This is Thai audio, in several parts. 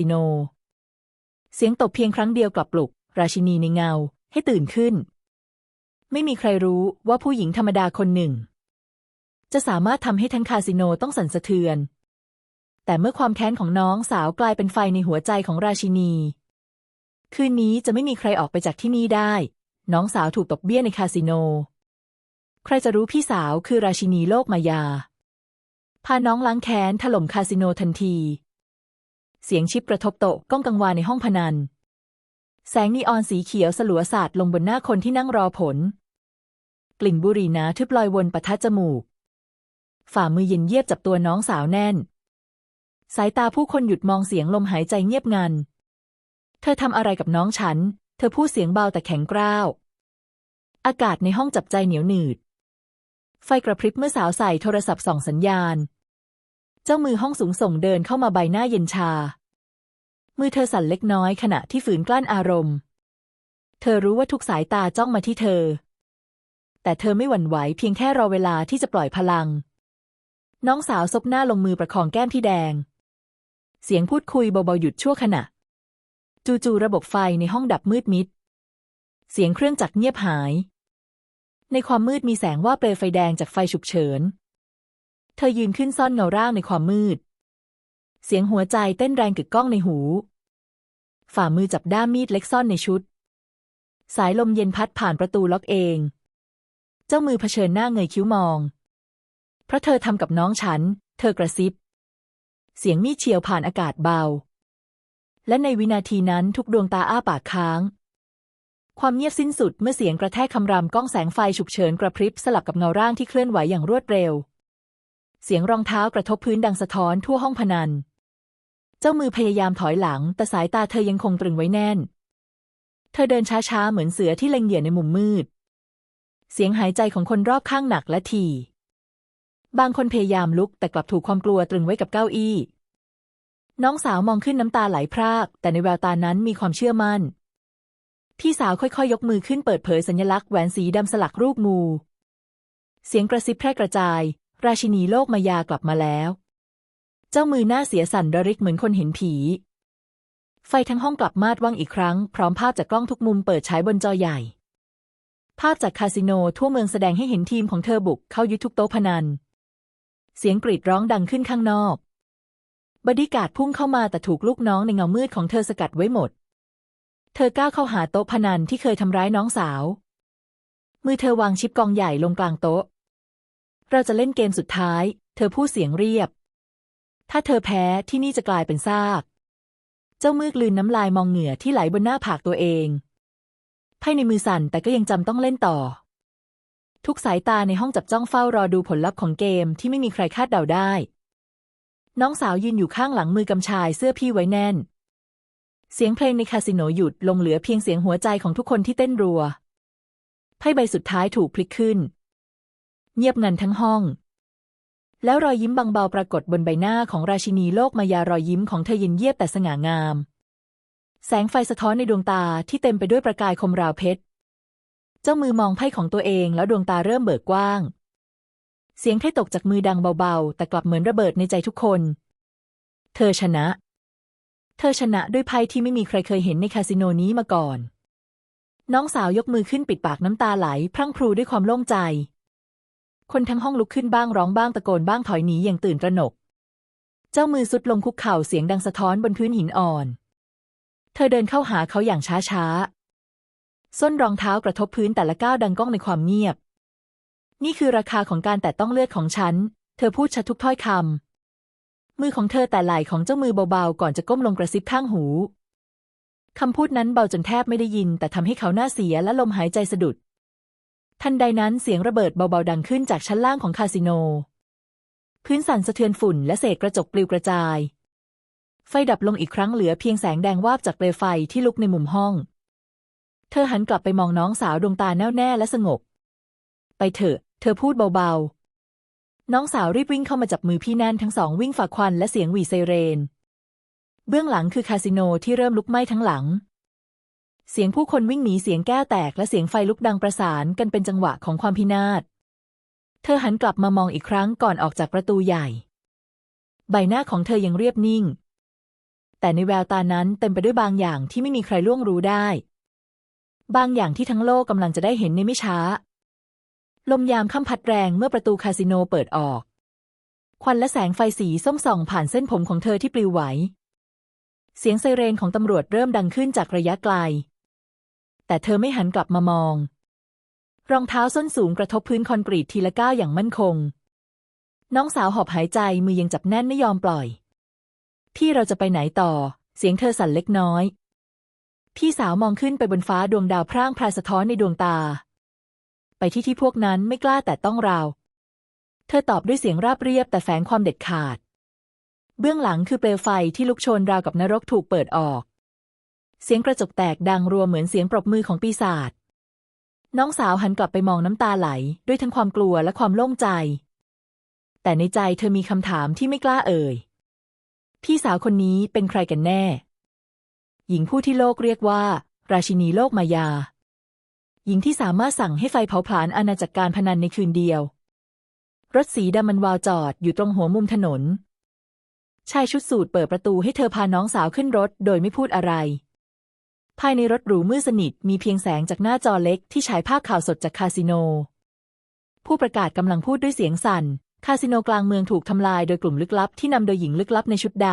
สิโน เสียงตบเพียงครั้งเดียวกลับปลุก ราชินีในเงา ให้ตื่นขึ้น ไม่มีใครรู้ว่าผู้หญิงธรรมดาคนหนึ่ง จะสามารถทำให้ทั้งคาสิโนต้องสั่นสะเทือน แต่เมื่อความแค้นของน้องสาวกลายเป็นไฟในหัวใจของราชินี คืนนี้จะไม่มีใครออกไปจากที่นี่ได้ น้องสาวถูกตบเบี้ยในคาสิโน ใครจะรู้พี่สาวคือราชินีโลกมายาพาน้องล้างแค้นถล่มคาสิโนทันที เสียงชิปกระทบโต๊ะก้องกังวานในห้องพนัน แสงนีออนสีเขียวสลัวสาดลงบนหน้าคนที่นั่งรอผล กลิ่นบุหรี่นาทึบลอยวนปะทะจมูก ฝ่ามือเย็นเยียบจับตัวน้องสาวแน่น สายตาผู้คนหยุดมองเสียงลมหายใจเงียบงัน เธอทำอะไรกับน้องฉัน เธอพูดเสียงเบาแต่แข็งกร้าว อากาศในห้องจับใจเหนียวหนืด ไฟกระพริบเมื่อสาวใส่โทรศัพท์ส่องสัญญาณ เจ้ามือห้องสูงส่งเดินเข้ามาใบหน้าเย็นชา มือเธอสั่นเล็กน้อยขณะที่ฝืนกลั้นอารมณ์ เธอรู้ว่าทุกสายตาจ้องมาที่เธอ แต่เธอไม่หวั่นไหวเพียงแค่รอเวลาที่จะปล่อยพลัง น้องสาวซบหน้าลงมือประคองแก้มที่แดง เสียงพูดคุยเบาๆหยุดชั่วขณะ จู่ๆระบบไฟในห้องดับมืดมิด เสียงเครื่องจักรเงียบหาย ในความมืดมีแสงว่าเปลวไฟแดงจากไฟฉุกเฉิน เธอยืนขึ้นซ่อนเงาร่างในความมืด เสียงหัวใจเต้นแรงกึกก้องในหู ฝ่ามือจับด้ามมีดเล็กซ่อนในชุด สายลมเย็นพัดผ่านประตูล็อกเอง เจ้ามือเผชิญหน้าเงยคิ้วมอง เพราะเธอทำกับน้องฉัน เธอกระซิบ เสียงมีดเฉียวผ่านอากาศเบา และในวินาทีนั้นทุกดวงตาอ้าปากค้าง ความเงียบสิ้นสุดเมื่อเสียงกระแทกคำรามก้องแสงไฟฉุกเฉินกระพริบสลับกับเงาร่างที่เคลื่อนไหวอย่างรวดเร็ว เสียงรองเท้ากระทบพื้นดังสะท้อนทั่วห้องพนัน เจ้ามือพยายามถอยหลัง แต่สายตาเธอยังคงตรึงไว้แน่น เธอเดินช้าๆ เหมือนเสือที่เล็งเหยื่อในมุมมืด เสียงหายใจของคนรอบข้างหนักและถี่บางคนพยายามลุกแต่กลับถูกความกลัวตรึงไว้กับเก้าอี้ น้องสาวมองขึ้นน้ำตาไหลพราก แต่ในแววตานั้นมีความเชื่อมั่น พี่สาวค่อยๆ ยกมือขึ้นเปิดเผยสัญลักษณ์แหวนสีดำสลักรูปงู เสียงกระซิบแพร่กระจาย ราชินีโลกมายากลับมาแล้ว เจ้ามือหน้าเสียสันระริกเหมือนคนเห็นผี ไฟทั้งห้องกลับมาดว่างอีกครั้ง พร้อมภาพจากกล้องทุกมุมเปิดฉายบนจอใหญ่ ภาพจากคาสิโนทั่วเมืองแสดงให้เห็นทีมของเธอบุกเข้ายึดทุกโต๊ะพนัน เสียงกรีดร้องดังขึ้นข้างนอก บดีการ์ดพุ่งเข้ามาแต่ถูกลูกน้องในเงามืดของเธอสกัดไว้หมด เธอก้าวเข้าหาโต๊ะพนันที่เคยทำร้ายน้องสาว มือเธอวางชิปกองใหญ่ลงกลางโต๊ะ เราจะเล่นเกมสุดท้าย เธอพูดเสียงเรียบ ถ้าเธอแพ้ที่นี่จะกลายเป็นซาก เจ้ามือกลืนน้ำลายมองเหงื่อที่ไหลบนหน้าผากตัวเองไพ่ในมือสั่นแต่ก็ยังจำต้องเล่นต่อ ทุกสายตาในห้องจับจ้องเฝ้ารอดูผลลัพธ์ของเกมที่ไม่มีใครคาดเดาได้ น้องสาวยืนอยู่ข้างหลังมือกำชายเสื้อพี่ไว้แน่น เสียงเพลงในคาสิโนหยุดลงเหลือเพียงเสียงหัวใจของทุกคนที่เต้นรัวไพ่ใบสุดท้ายถูกพลิกขึ้น เงียบงันทั้งห้อง แล้วรอยยิ้มบางเบาปรากฏบนใบหน้าของราชินีโลกมายารอยยิ้มของเธอเย็นเยียบแต่สง่างาม แสงไฟสะท้อนในดวงตาที่เต็มไปด้วยประกายคมราวเพชร เจ้ามือมองไพ่ของตัวเองแล้วดวงตาเริ่มเบิกกว้าง เสียงไพ่ตกจากมือดังเบาๆ แต่กลับเหมือนระเบิดในใจทุกคน เธอชนะ เธอชนะด้วยไพ่ที่ไม่มีใครเคยเห็นในคาสิโนนี้มาก่อนน้องสาวยกมือขึ้นปิดปากน้ำตาไหล พรั่งพรูด้วยความโล่งใจ คนทั้งห้องลุกขึ้นบ้างร้องบ้างตะโกนบ้างถอยหนีอย่างตื่นตระหนก เจ้ามือสุดลงคุกเข่าเสียงดังสะท้อนบนพื้นหินอ่อน เธอเดินเข้าหาเขาอย่างช้าๆส้นรองเท้ากระทบพื้นแต่ละก้าวดังก้องในความเงียบ นี่คือราคาของการแตะต้องเลือดของฉัน เธอพูดชัดทุกถ้อยคำ มือของเธอแต่ไหล่ของเจ้ามือเบาๆ ก่อนจะก้มลงกระซิบข้างหู คำพูดนั้นเบาจนแทบไม่ได้ยิน แต่ทำให้เขาหน้าเสียและลมหายใจสะดุด ทันใดนั้นเสียงระเบิดเบาๆดังขึ้นจากชั้นล่างของคาสิโน พื้นสั่นสะเทือนฝุ่นและเศษกระจกปลิวกระจาย ไฟดับลงอีกครั้งเหลือเพียงแสงแดงวาบจากเปลวไฟที่ลุกในมุมห้อง เธอหันกลับไปมองน้องสาวดวงตาแน่วแน่และสงบ ไปเถอะ เธอพูดเบาๆ น้องสาวรีบวิ่งเข้ามาจับมือพี่แน่นทั้งสองวิ่งฝ่าควันและเสียงหวีไซเรน เบื้องหลังคือคาสิโนที่เริ่มลุกไหม้ทั้งหลัง เสียงผู้คนวิ่งหนีเสียงแก้วแตกและเสียงไฟลุกดังประสานกันเป็นจังหวะของความพินาศ เธอหันกลับมามองอีกครั้งก่อนออกจากประตูใหญ่ ใบหน้าของเธอยังเรียบนิ่ง แต่ในแววตานั้นเต็มไปด้วยบางอย่างที่ไม่มีใครล่วงรู้ได้ บางอย่างที่ทั้งโลกกำลังจะได้เห็นในไม่ช้า ลมยามค่ำพัดแรงเมื่อประตูคาสิโนเปิดออก ควันและแสงไฟสีส้มส่องผ่านเส้นผมของเธอที่ปลิวไหว เสียงไซเรนของตำรวจเริ่มดังขึ้นจากระยะไกล แต่เธอไม่หันกลับมามอง รองเท้าส้นสูงกระทบพื้นคอนกรีตทีละก้าวอย่างมั่นคง น้องสาวหอบหายใจมือยังจับแน่นไม่ยอมปล่อย พี่เราจะไปไหนต่อ เสียงเธอสั่นเล็กน้อย พี่สาวมองขึ้นไปบนฟ้าดวงดาวพร่างพรายสะท้อนในดวงตา ไปที่ที่พวกนั้นไม่กล้าแต่ต้องเรา เธอตอบด้วยเสียงราบเรียบแต่แฝงความเด็ดขาด เบื้องหลังคือเปลวไฟที่ลุกโชนราวกับนรกถูกเปิดออก เสียงกระจกแตกดังรัวเหมือนเสียงปรบมือของปีศาจ น้องสาวหันกลับไปมองน้ำตาไหล ด้วยทั้งความกลัวและความโล่งใจ แต่ในใจเธอมีคำถามที่ไม่กล้าเอ่ย พี่สาวคนนี้เป็นใครกันแน่ หญิงผู้ที่โลกเรียกว่า ราชินีโลกมายา หญิงที่สามารถสั่งให้ไฟเผาผลาญอาณาจักรการพนันในคืนเดียว รถสีดำมันวาวจอดอยู่ตรงหัวมุมถนน ชายชุดสูทเปิดประตูให้เธอพาน้องสาวขึ้นรถ โดยไม่พูดอะไร ภายในรถหรูมืดสนิทมีเพียงแสงจากหน้าจอเล็กที่ฉายภาพข่าวสดจากคาสิโน ผู้ประกาศกำลังพูดด้วยเสียงสั่น คาสิโนกลางเมืองถูกทำลายโดยกลุ่มลึกลับที่นำโดยหญิงลึกลับในชุดด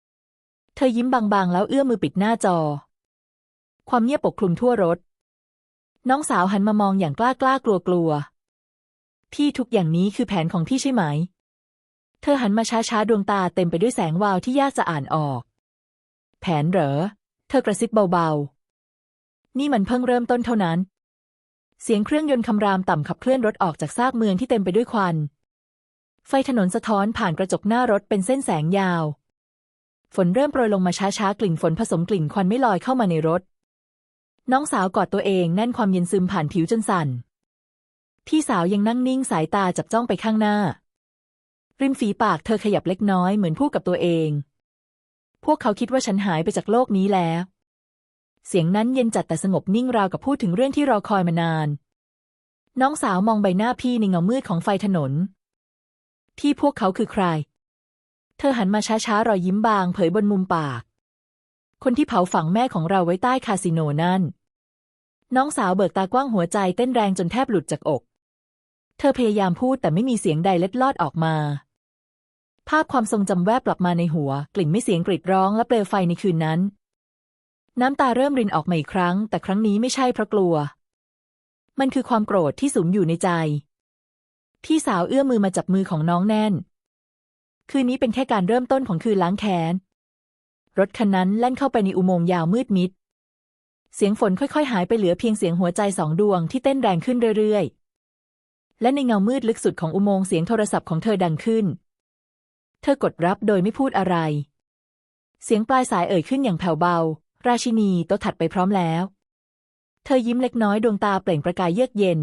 ำ เธอยิ้มบางๆ แล้วเอื้อมมือปิดหน้าจอ ความเงียบปกคลุมทั่วรถ น้องสาวหันมามองอย่างกล้ากล้ากลัวกลัวพี่ทุกอย่างนี้คือแผนของพี่ใช่ไหม เธอหันมาช้าๆ ดวงตาเต็มไปด้วยแสงวาวที่ยากจะอ่านออก แผนเหรอ เธอกระซิบเบาๆ นี่มันเพิ่งเริ่มต้นเท่านั้น เสียงเครื่องยนต์คำรามต่ำขับเคลื่อนรถออกจากซากเมืองที่เต็มไปด้วยควัน ไฟถนนสะท้อนผ่านกระจกหน้ารถเป็นเส้นแสงยาว ฝนเริ่มโปรยลงมาช้าๆ กลิ่นฝนผสมกลิ่นควันไม่ลอยเข้ามาในรถ น้องสาวกอดตัวเองแน่นความเย็นซึมผ่านผิวจนสั่น พี่สาวยังนั่งนิ่งสายตาจับจ้องไปข้างหน้า ริมฝีปากเธอขยับเล็กน้อยเหมือนพูดกับตัวเอง พวกเขาคิดว่าฉันหายไปจากโลกนี้แล้ว เสียงนั้นเย็นจัดแต่สงบนิ่งราวกับพูดถึงเรื่องที่รอคอยมานาน น้องสาวมองใบหน้าพี่ในเงามืดของไฟถนนที่พวกเขาคือใคร เธอหันมาช้าๆ รอยยิ้มบางเผยบนมุมปาก คนที่เผาฝังแม่ของเราไว้ใต้คาสิโนนั่น น้องสาวเบิกตากว้างหัวใจเต้นแรงจนแทบหลุดจากอก เธอพยายามพูดแต่ไม่มีเสียงใดเล็ดลอดออกมา ภาพความทรงจำแวบกลับมาในหัว กลิ่นไม่เสียงกรีดร้องและเปลวไฟในคืนนั้น น้ำตาเริ่มรินออกมาอีกครั้ง แต่ครั้งนี้ไม่ใช่เพราะกลัว มันคือความโกรธที่สุมอยู่ในใจ พี่สาวเอื้อมมือมาจับมือของน้องแน่น คืนนี้เป็นแค่การเริ่มต้นของคืนล้างแค้น รถคันนั้นแล่นเข้าไปในอุโมงค์ยาวมืดมิด เสียงฝนค่อยๆ หายไปเหลือเพียงเสียงหัวใจสองดวงที่เต้นแรงขึ้นเรื่อยๆ และในเงามืดลึกสุดของอุโมงค์เสียงโทรศัพท์ของเธอดังขึ้น เธอกดรับโดยไม่พูดอะไร เสียงปลายสายเอ่ยขึ้นอย่างแผ่วเบา ราชินีโตะถัดไปพร้อมแล้ว เธอยิ้มเล็กน้อยดวงตาเปล่งประกายเยือกเย็น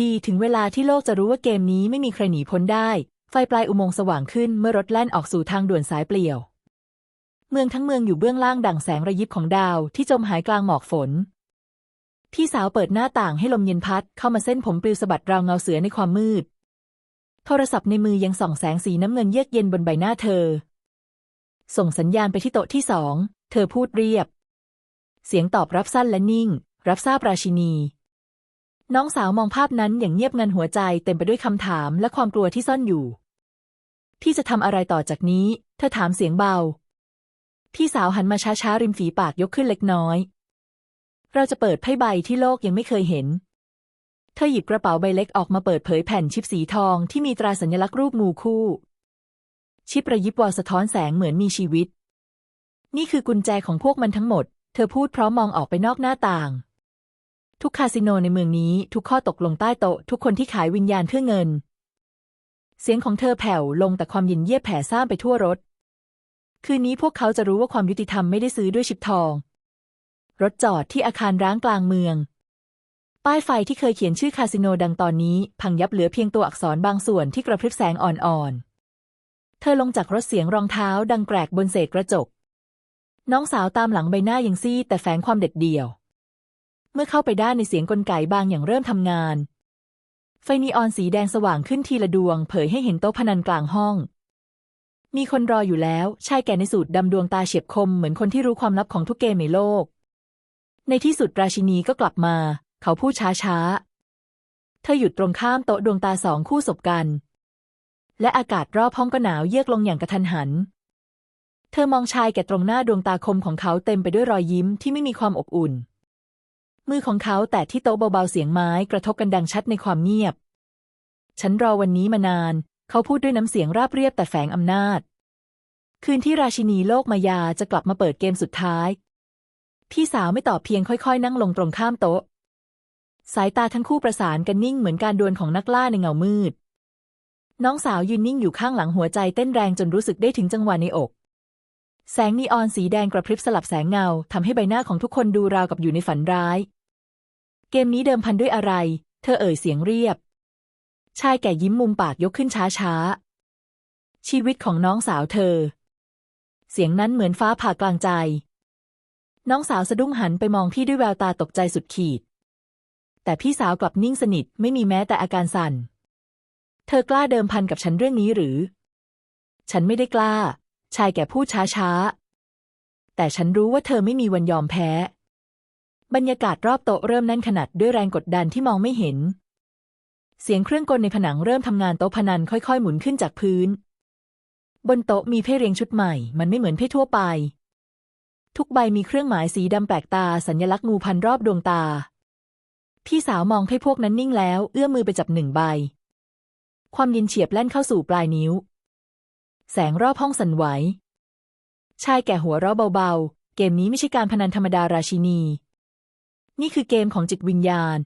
ดีถึงเวลาที่โลกจะรู้ว่าเกมนี้ไม่มีใครหนีพ้นได้ ไฟปลายอุโมงค์สว่างขึ้นเมื่อรถแล่นออกสู่ทางด่วนสายเปลี่ยว เมืองทั้งเมืองอยู่เบื้องล่างดั่งแสงระยิบของดาวที่จมหายกลางหมอกฝนพี่สาวเปิดหน้าต่างให้ลมเย็นพัดเข้ามาเส้นผมปลิวสะบัดราวเงาเสือในความมืด โทรศัพท์ในมือยังส่องแสงสีน้ำเงินเยือกเย็นบนใบหน้าเธอ ส่งสัญญาณไปที่โต๊ะที่สอง เธอพูดเรียบ เสียงตอบรับสั้นและนิ่ง รับทราบราชินี น้องสาวมองภาพนั้นอย่างเงียบงันหัวใจเต็มไปด้วยคำถามและความกลัวที่ซ่อนอยู่ พี่จะทำอะไรต่อจากนี้ เธอถามเสียงเบา พี่สาวหันมาช้าๆริมฝีปากยกขึ้นเล็กน้อย เราจะเปิดไพ่ใบที่โลกยังไม่เคยเห็น เธอหยิบกระเป๋าใบเล็กออกมาเปิดเผยแผ่นชิปสีทองที่มีตราสัญลักษณ์รูปงูคู่ ชิประยิบวาวสะท้อนแสงเหมือนมีชีวิต นี่คือกุญแจของพวกมันทั้งหมด เธอพูดพร้อมมองออกไปนอกหน้าต่าง ทุกคาสิโนในเมืองนี้ทุกข้อตกลงใต้โต๊ะ ทุกคนที่ขายวิญญาณเพื่อเงิน เสียงของเธอแผ่วลงแต่ความเย็นเยียบแผ่ซ่านไปทั่วรถ คืนนี้พวกเขาจะรู้ว่าความยุติธรรมไม่ได้ซื้อด้วยชิปทองรถจอดที่อาคารร้างกลางเมือง ป้ายไฟที่เคยเขียนชื่อคาสิโนดังตอนนี้ พังยับเหลือเพียงตัวอักษรบางส่วนที่กระพริบแสงอ่อนๆ เธอลงจากรถเสียงรองเท้าดังแกรกบนเศษกระจก น้องสาวตามหลังใบหน้ายังซีดแต่แฝงความเด็ดเดี่ยว เมื่อเข้าไปได้ในเสียงกลไกบางอย่างเริ่มทำงาน ไฟนีออนสีแดงสว่างขึ้นทีละดวง เผยให้เห็นโต๊ะพนันกลางห้อง มีคนรออยู่แล้วชายแก่ในสูตรดำดวงตาเฉียบคมเหมือนคนที่รู้ความลับของทุกเกมในโลก ในที่สุดราชินีก็กลับมา เขาพูดช้าๆ เธอหยุดตรงข้ามโต๊ะดวงตาสองคู่ศบกัน และอากาศรอบห้องก็หนาวเยือกลงอย่างกระทันหัน เธอมองชายแก่ตรงหน้าดวงตาคมของเขาเต็มไปด้วยรอยยิ้มที่ไม่มีความอบอุ่น มือของเขาแตะที่โต๊ะเบาๆเสียงไม้กระทบกันดังชัดในความเงียบ ฉันรอวันนี้มานาน เขาพูดด้วยน้ำเสียงราบเรียบแต่แฝงอำนาจ คืนที่ราชินีโลกมายาจะกลับมาเปิดเกมสุดท้ายพี่สาวไม่ตอบเพียงค่อย ๆ นั่งลงตรงข้ามโต๊ะ สายตาทั้งคู่ประสานกันนิ่งเหมือนการดวลของนักล่าในเงามืด น้องสาวยืนนิ่งอยู่ข้างหลังหัวใจเต้นแรงจนรู้สึกได้ถึงจังหวะในอก แสงนีออนสีแดงกระพริบสลับแสงเงาทำให้ใบหน้าของทุกคนดูราวกับอยู่ในฝันร้าย เกมนี้เดิมพันด้วยอะไร เธอเอ่ยเสียงเรียบ ชายแก่ยิ้มมุมปากยกขึ้นช้าๆ ชีวิตของน้องสาวเธอ เสียงนั้นเหมือนฟ้าผ่ากลางใจ น้องสาวสะดุ้งหันไปมองพี่ด้วยแววตาตกใจสุดขีด แต่พี่สาวกลับนิ่งสนิทไม่มีแม้แต่อาการสั่น เธอกล้าเดิมพันกับฉันเรื่องนี้หรือ ฉันไม่ได้กล้า ชายแก่พูดช้าๆ แต่ฉันรู้ว่าเธอไม่มีวันยอมแพ้ บรรยากาศรอบโต๊ะเริ่มแน่นขนาดด้วยแรงกดดันที่มองไม่เห็น เสียงเครื่องกลในผนังเริ่มทำงานโต๊ะพนันค่อยๆ หมุนขึ้นจากพื้น บนโต๊ะมีเพ่เรียงชุดใหม่ มันไม่เหมือนเพ่ทั่วไป ทุกใบมีเครื่องหมายสีดำแปลกตาสัญลักษณ์งูพันรอบดวงตา พี่สาวมองให้พวกนั้นนิ่งแล้ว เอื้อมมือไปจับหนึ่งใบ ความเย็นเฉียบแล่นเข้าสู่ปลายนิ้ว แสงรอบห้องสั่นไหว ชายแก่หัวเราะเบาๆ เกมนี้ไม่ใช่การพนันธรรมดาราชินี นี่คือเกมของจิตวิญญาณ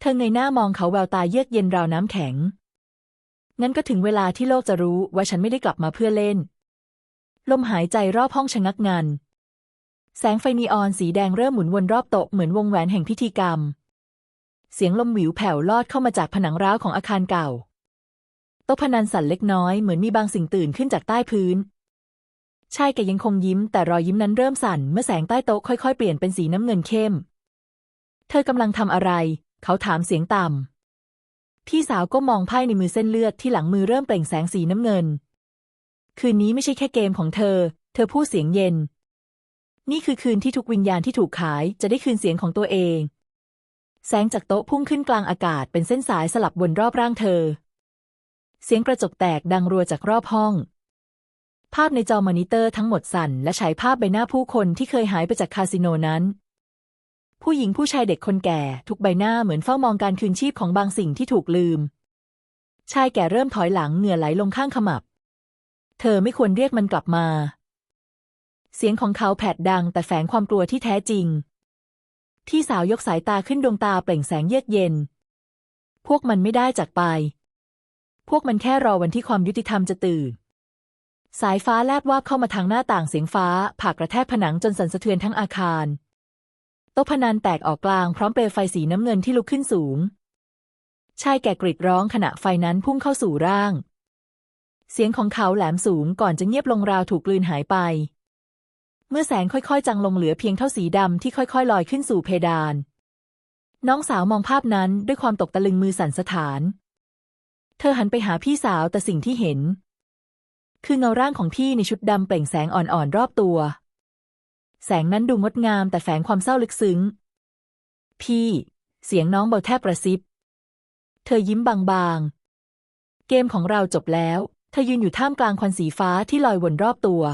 เธอเงยหน้ามองเขาแววตาเยือกเย็นราวน้ำแข็ง งั้นก็ถึงเวลาที่โลกจะรู้ว่าฉันไม่ได้กลับมาเพื่อเล่น ลมหายใจรอบห้องชะงักงัน แสงไฟนีออนสีแดงเริ่มหมุนวนรอบโต๊ะเหมือนวงแหวนแห่งพิธีกรรม เสียงลมหวิวแผ่วลอดเข้ามาจากผนังร้าวของอาคารเก่า โต๊ะพนันสั่นเล็กน้อยเหมือนมีบางสิ่งตื่นขึ้นจากใต้พื้น ชายแกยังคงยิ้ม แต่รอยยิ้มนั้นเริ่มสั่นเมื่อแสงใต้โต๊ะค่อยๆ เปลี่ยนเป็นสีน้ำเงินเข้ม เธอกำลังทำอะไร เขาถามเสียงต่ำพี่สาวก็มองไพ่ในมือเส้นเลือดที่หลังมือเริ่มเปล่งแสงสีน้ำเงิน คืนนี้ไม่ใช่แค่เกมของเธอ เธอพูดเสียงเย็น นี่คือคืนที่ทุกวิญญาณที่ถูกขายจะได้คืนเสียงของตัวเอง แสงจากโต๊ะพุ่งขึ้นกลางอากาศเป็นเส้นสายสลับวนรอบร่างเธอ เสียงกระจกแตกดังรัวจากรอบห้อง ภาพในจอมอนิเตอร์ทั้งหมดสั่นและฉายภาพใบหน้าผู้คนที่เคยหายไปจากคาสิโนนั้น ผู้หญิงผู้ชายเด็กคนแก่ทุกใบหน้าเหมือนเฝ้ามองการคืนชีพของบางสิ่งที่ถูกลืม ชายแก่เริ่มถอยหลังเหงื่อไหลลงข้างขมับ เธอไม่ควรเรียกมันกลับมา เสียงของเขาแผดดังแต่แฝงความกลัวที่แท้จริง พี่สาวยกสายตาขึ้นดวงตาเปล่งแสงเยือกเย็น พวกมันไม่ได้จากไป พวกมันแค่รอวันที่ความยุติธรรมจะตื่น สายฟ้าแลบวาบเข้ามาทางหน้าต่างเสียงฟ้าผ่ากระแทกผนังจนสั่นสะเทือนทั้งอาคาร โต๊ะพนันแตกออกกลางพร้อมเปลวไฟสีน้ำเงินที่ลุกขึ้นสูง ชายแก่กรีดร้องขณะไฟนั้นพุ่งเข้าสู่ร่าง เสียงของเขาแหลมสูงก่อนจะเงียบลงราวถูกกลืนหายไป เมื่อแสงค่อยๆ จางลงเหลือเพียงเท่าสีดำที่ค่อยๆ ลอยขึ้นสู่เพดาน น้องสาวมองภาพนั้นด้วยความตกตะลึงมือสั่นสะท้าน เธอหันไปหาพี่สาวแต่สิ่งที่เห็น คือเงาร่างของพี่ในชุดดำเปล่งแสงอ่อนๆรอบตัว แสงนั้นดูงดงามแต่แฝงความเศร้าลึกซึ้ง พี่ เสียงน้องเบาแทบกระซิบ เธอยิ้มบางๆ เกมของเราจบแล้ว เธอยืนอยู่ท่ามกลางควันสีฟ้าที่ลอยวนรอบตัว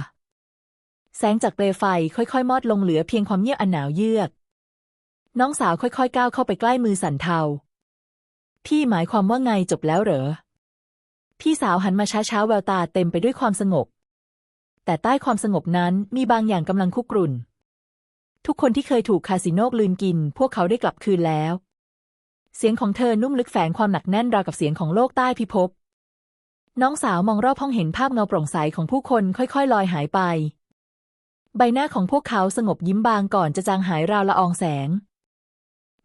แสงจากเปลวไฟค่อยๆ มอดลงเหลือเพียงความเงียบอันหนาวเยือก น้องสาวค่อยๆ ก้าวเข้าไปใกล้มือสันเทา พี่หมายความว่าไงจบแล้วเหรอ พี่สาวหันมาช้าๆ แววตาเต็มไปด้วยความสงบ แต่ใต้ความสงบนั้นมีบางอย่างกำลังคุกรุ่น ทุกคนที่เคยถูกคาสิโนกลืนกิน พวกเขาได้กลับคืนแล้ว เสียงของเธอนุ่มลึกแฝงความหนักแน่นราวกับเสียงของโลกใต้พิภพ น้องสาวมองรอบห้องเห็นภาพเงาโปร่งใสของผู้คนค่อยๆ ลอยหายไป ใบหน้าของพวกเขาสงบยิ้มบางก่อนจะจางหายราวละอองแสง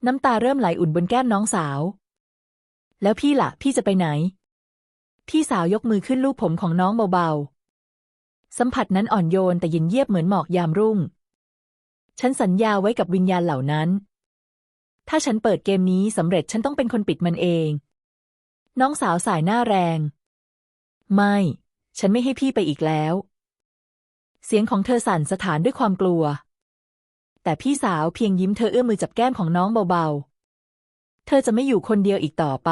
น้ำตาเริ่มไหลอุ่นบนแก้มน้องสาว แล้วพี่ละ่ะ พี่จะไปไหน พี่สาวยกมือขึ้นลูบผมของน้องเบาๆ สัมผัสนั้นอ่อนโยนแต่เย็นเยียบเหมือนหมอกยามรุ่ง ฉันสัญญาไว้กับวิญญาณเหล่านั้น ถ้าฉันเปิดเกมนี้สำเร็จฉันต้องเป็นคนปิดมันเอง น้องสาวสายหน้าแรง ไม่ ฉันไม่ให้พี่ไปอีกแล้ว เสียงของเธอสั่นสะท้านด้วยความกลัว แต่พี่สาวเพียงยิ้มเธอเอื้อมมือจับแก้มของน้องเบาๆ เธอจะไม่อยู่คนเดียวอีกต่อไป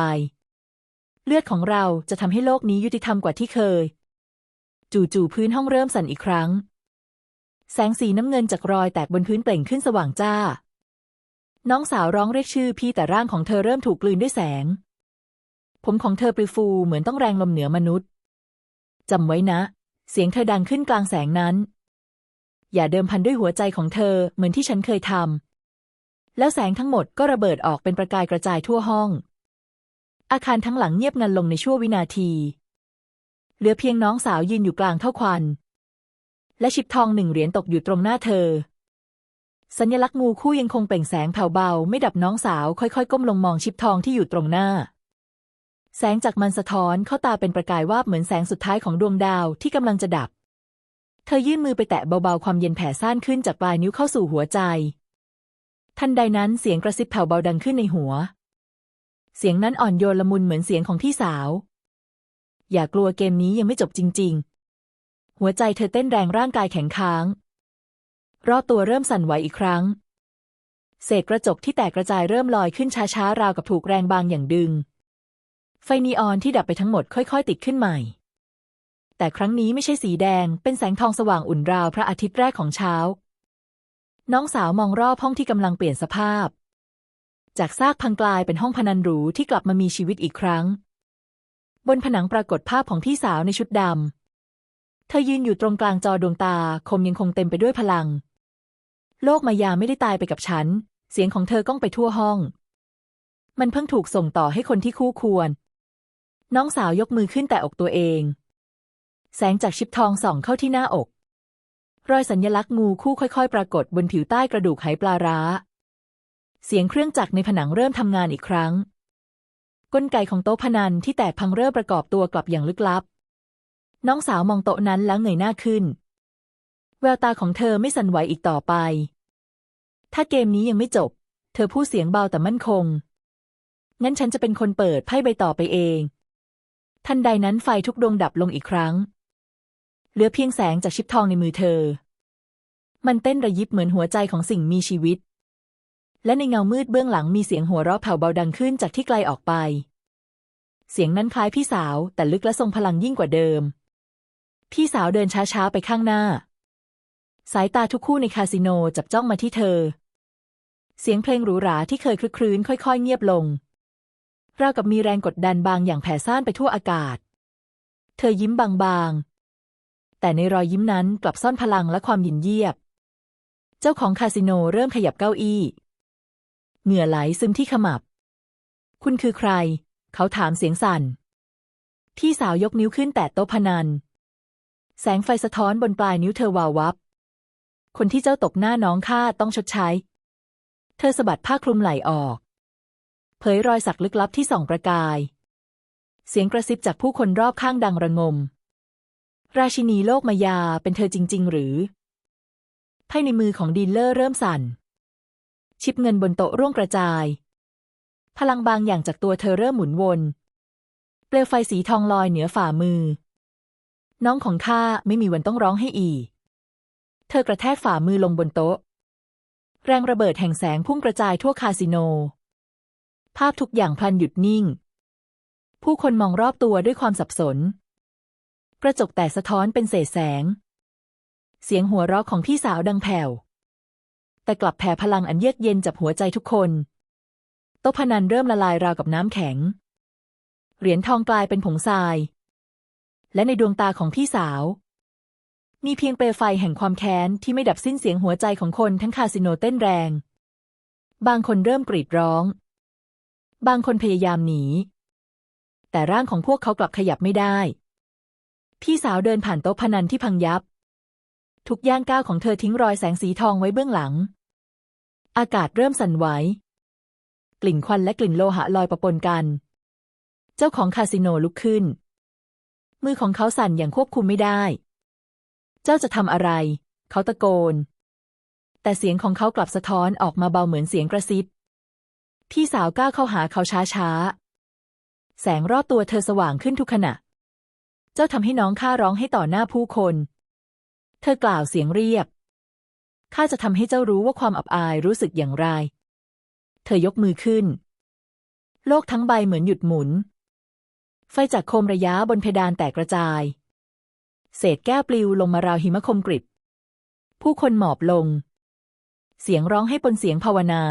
เลือดของเราจะทำให้โลกนี้ยุติธรรมกว่าที่เคย จู่ๆพื้นห้องเริ่มสั่นอีกครั้ง แสงสีน้ำเงินจากรอยแตกบนพื้นเปล่งขึ้นสว่างจ้า น้องสาวร้องเรียกชื่อพี่แต่ร่างของเธอเริ่มถูกกลืนด้วยแสง ผมของเธอปลิวฟูเหมือนต้องแรงลมเหนือมนุษย์จำไว้นะ เสียงเธอดังขึ้นกลางแสงนั้น อย่าเดิมพันด้วยหัวใจของเธอเหมือนที่ฉันเคยทำแล้วแสงทั้งหมดก็ระเบิดออกเป็นประกายกระจายทั่วห้อง อาคารทั้งหลังเงียบงันลงในชั่ววินาที เหลือเพียงน้องสาวยืนอยู่กลางเท่าควัน และชิบทองหนึ่งเหรียญตกอยู่ตรงหน้าเธอ สัญลักษณ์งูคู่ยังคงเปล่งแสงแผ่วเบา ไม่ดับน้องสาวค่อยๆ ก้มลงมองชิบทองที่อยู่ตรงหน้า แสงจากมันสะท้อนเข้าตาเป็นประกายวาบเหมือนแสงสุดท้ายของดวงดาวที่กำลังจะดับ เธอยื่นมือไปแตะเบาๆความเย็นแผ่ซ่านขึ้นจากปลายนิ้วเข้าสู่หัวใจ ทันใดนั้นเสียงกระซิบแผ่วเบาดังขึ้นในหัว เสียงนั้นอ่อนโยนละมุนเหมือนเสียงของพี่สาว อย่ากลัวเกมนี้ยังไม่จบจริง ๆ หัวใจเธอเต้นแรงร่างกายแข็งค้าง รอบตัวเริ่มสั่นไหวอีกครั้ง เศษกระจกที่แตกกระจายเริ่มลอยขึ้นช้าๆราวกับถูกแรงบางอย่างดึง ไฟนีออนที่ดับไปทั้งหมดค่อยๆ ติดขึ้นใหม่ แต่ครั้งนี้ไม่ใช่สีแดง เป็นแสงทองสว่างอุ่นราวพระอาทิตย์แรกของเช้า น้องสาวมองรอบห้องที่กำลังเปลี่ยนสภาพ จากซากพังกลายเป็นห้องพนันหรูที่กลับมามีชีวิตอีกครั้ง บนผนังปรากฏภาพของพี่สาวในชุดดำ เธอยืนอยู่ตรงกลางจอดวงตาคมยังคงเต็มไปด้วยพลัง โลกมายาไม่ได้ตายไปกับฉัน เสียงของเธอก้องไปทั่วห้อง มันเพิ่งถูกส่งต่อให้คนที่คู่ควร น้องสาวยกมือขึ้นแต่อกตัวเอง แสงจากชิปทองส่องเข้าที่หน้าอก รอยสัญลักษณ์งูคู่ค่อยๆ ปรากฏบนผิวใต้กระดูกไหปลาร้า เสียงเครื่องจักรในผนังเริ่มทำงานอีกครั้ง กลไกของโต๊ะพนันที่แตกพังเริ่มประกอบตัวกลับอย่างลึกลับ น้องสาวมองโต๊ะนั้นแล้วเงยหน้าขึ้น แววตาของเธอไม่สั่นไหวอีกต่อไป ถ้าเกมนี้ยังไม่จบ เธอพูดเสียงเบาแต่มั่นคงงั้นฉันจะเป็นคนเปิดไพ่ใบต่อไปเอง ทันใดนั้นไฟทุกดวงดับลงอีกครั้ง เหลือเพียงแสงจากชิปทองในมือเธอ มันเต้นระยิบเหมือนหัวใจของสิ่งมีชีวิต และในเงามืดเบื้องหลังมีเสียงหัวเราะแผ่วเบาดังขึ้นจากที่ไกลออกไป เสียงนั้นคล้ายพี่สาวแต่ลึกและทรงพลังยิ่งกว่าเดิม พี่สาวเดินช้าๆไปข้างหน้า สายตาทุกคู่ในคาสิโนจับจ้องมาที่เธอ เสียงเพลงหรูหราที่เคยคลึกครื้นค่อยๆ เงียบลง ราวกับมีแรงกดดันบางอย่างแผ่ซ่านไปทั่วอากาศ เธอยิ้มบางๆ แต่ในรอยยิ้มนั้นกลับซ่อนพลังและความหยินเยียบ เจ้าของคาสิโนเริ่มขยับเก้าอี้ เหงื่อไหลซึมที่ขมับ คุณคือใคร เขาถามเสียงสั่น พี่สาวยกนิ้วขึ้นแตะโต๊ะพนัน แสงไฟสะท้อนบนปลายนิ้วเธอวาววับ คนที่เจ้าตบหน้าน้องข้าต้องชดใช้ เธอสะบัดผ้าคลุมไหล่ออก เผยรอยสักลึกลับที่ส่องประกาย เสียงกระซิบจากผู้คนรอบข้างดังระงม ราชินีโลกมายาเป็นเธอจริง ๆ หรือไพ่ในมือของดีลเลอร์เริ่มสั่น ชิปเงินบนโต๊ะร่วงกระจาย พลังบางอย่างจากตัวเธอเริ่มหมุนวน เปลวไฟสีทองลอยเหนือฝ่ามือ น้องของข้าไม่มีวันต้องร้องให้อีก เธอกระแทกฝ่ามือลงบนโต๊ะ แรงระเบิดแห่งแสงพุ่งกระจายทั่วคาสิโน ภาพทุกอย่างพลันหยุดนิ่ง ผู้คนมองรอบตัวด้วยความสับสน กระจกแตกสะท้อนเป็นเศษแสง เสียงหัวเราะของพี่สาวดังแผ่ว แต่กลับแผ่พลังอันเยือกเย็นจับหัวใจทุกคน โต๊ะพนันเริ่มละลายราวกับน้ำแข็ง เหรียญทองกลายเป็นผงทราย และในดวงตาของพี่สาว มีเพียงเปลวไฟแห่งความแค้นที่ไม่ดับสิ้นเสียงหัวใจของคนทั้งคาสิโนเต้นแรง บางคนเริ่มกรีดร้อง บางคนพยายามหนี แต่ร่างของพวกเขากลับขยับไม่ได้ พี่สาวเดินผ่านโต๊ะพนันที่พังยับ ทุกย่างก้าวของเธอทิ้งรอยแสงสีทองไว้เบื้องหลัง อากาศเริ่มสั่นไหว กลิ่นควันและกลิ่นโลหะลอยปะปนกัน เจ้าของคาสิโนลุกขึ้น มือของเขาสั่นอย่างควบคุมไม่ได้ เจ้าจะทำอะไร เขาตะโกน แต่เสียงของเขากลับสะท้อนออกมาเบาเหมือนเสียงกระซิบ พี่สาวก้าวเข้าหาเขาช้าๆ แสงรอบตัวเธอสว่างขึ้นทุกขณะ เจ้าทำให้น้องข้าร้องให้ต่อหน้าผู้คน เธอกล่าวเสียงเรียบ ข้าจะทำให้เจ้ารู้ว่าความอับอายรู้สึกอย่างไร เธอยกมือขึ้น โลกทั้งใบเหมือนหยุดหมุน ไฟจากโคมระยะบนเพดานแตกกระจาย เศษแก้วปลิวลงมาราวหิมะคมกริบ ผู้คนหมอบลง เสียงร้องให้ปนเสียงภาวนา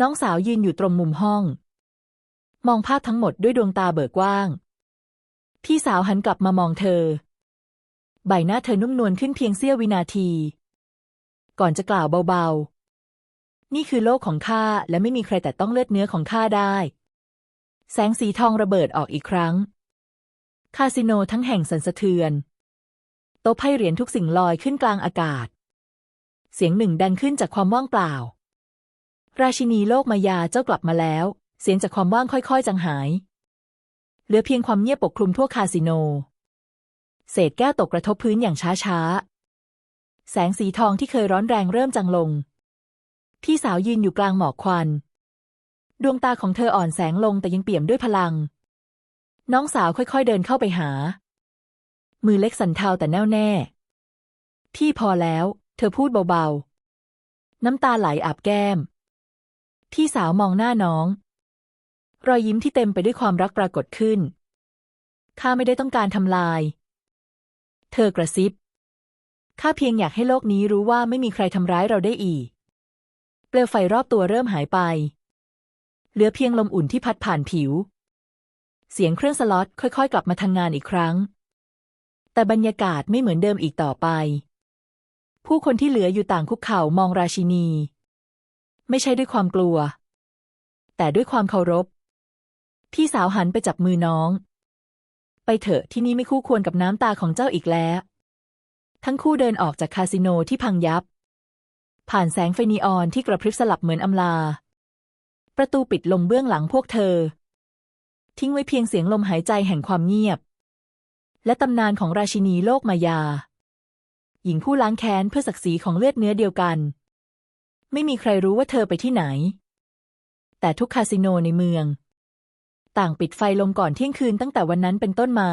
น้องสาวยืนอยู่ตรงมุมห้อง มองภาพทั้งหมดด้วยดวงตาเบิกกว้าง พี่สาวหันกลับมามองเธอ ใบหน้าเธอนุ่มนวลขึ้นเพียงเสี้ยววินาที ก่อนจะกล่าวเบาๆ นี่คือโลกของข้าและไม่มีใครแต่ต้องเลือดเนื้อของข้าได้ แสงสีทองระเบิดออกอีกครั้ง คาสิโนทั้งแห่งสั่นสะเทือน โต๊ะไพ่เหรียญทุกสิ่งลอยขึ้นกลางอากาศ เสียงหนึ่งดังขึ้นจากความว่างเปล่า ราชินีโลกมายาเจ้ากลับมาแล้ว เสียงจากความว่างค่อยๆ จางหาย เหลือเพียงความเงียบปกคลุมทั่วคาสิโน เศษแก้วตกกระทบพื้นอย่างช้าๆ แสงสีทองที่เคยร้อนแรงเริ่มจางลง พี่สาวยืนอยู่กลางหมอกควัน ดวงตาของเธออ่อนแสงลงแต่ยังเปี่ยมด้วยพลัง น้องสาวค่อยๆเดินเข้าไปหา มือเล็กสั่นเทาแต่แน่วแน่ พี่พอแล้ว เธอพูดเบาๆ น้ำตาไหลอาบแก้ม พี่สาวมองหน้าน้อง รอยยิ้มที่เต็มไปด้วยความรักปรากฏขึ้น ข้าไม่ได้ต้องการทำลาย เธอกระซิบ ข้าเพียงอยากให้โลกนี้รู้ว่าไม่มีใครทำร้ายเราได้อีก เปลวไฟรอบตัวเริ่มหายไป เหลือเพียงลมอุ่นที่พัดผ่านผิว เสียงเครื่องสล็อตค่อยๆ กลับมาทำงานอีกครั้ง แต่บรรยากาศไม่เหมือนเดิมอีกต่อไป ผู้คนที่เหลืออยู่ต่างคุกเข่ามองราชินี ไม่ใช่ด้วยความกลัว แต่ด้วยความเคารพ พี่สาวหันไปจับมือน้อง ไปเถอะที่นี่ไม่คู่ควรกับน้ำตาของเจ้าอีกแล้ว ทั้งคู่เดินออกจากคาสิโนที่พังยับ ผ่านแสงไฟนีออนที่กระพริบสลับเหมือนอำลา ประตูปิดลงเบื้องหลังพวกเธอ ทิ้งไว้เพียงเสียงลมหายใจแห่งความเงียบ และตำนานของราชินีโลกมายา หญิงผู้ล้างแค้นเพื่อศักดิ์ศรีของเลือดเนื้อเดียวกัน ไม่มีใครรู้ว่าเธอไปที่ไหน แต่ทุกคาสิโนในเมือง ต่างปิดไฟลงก่อนเที่ยงคืนตั้งแต่วันนั้นเป็นต้นมา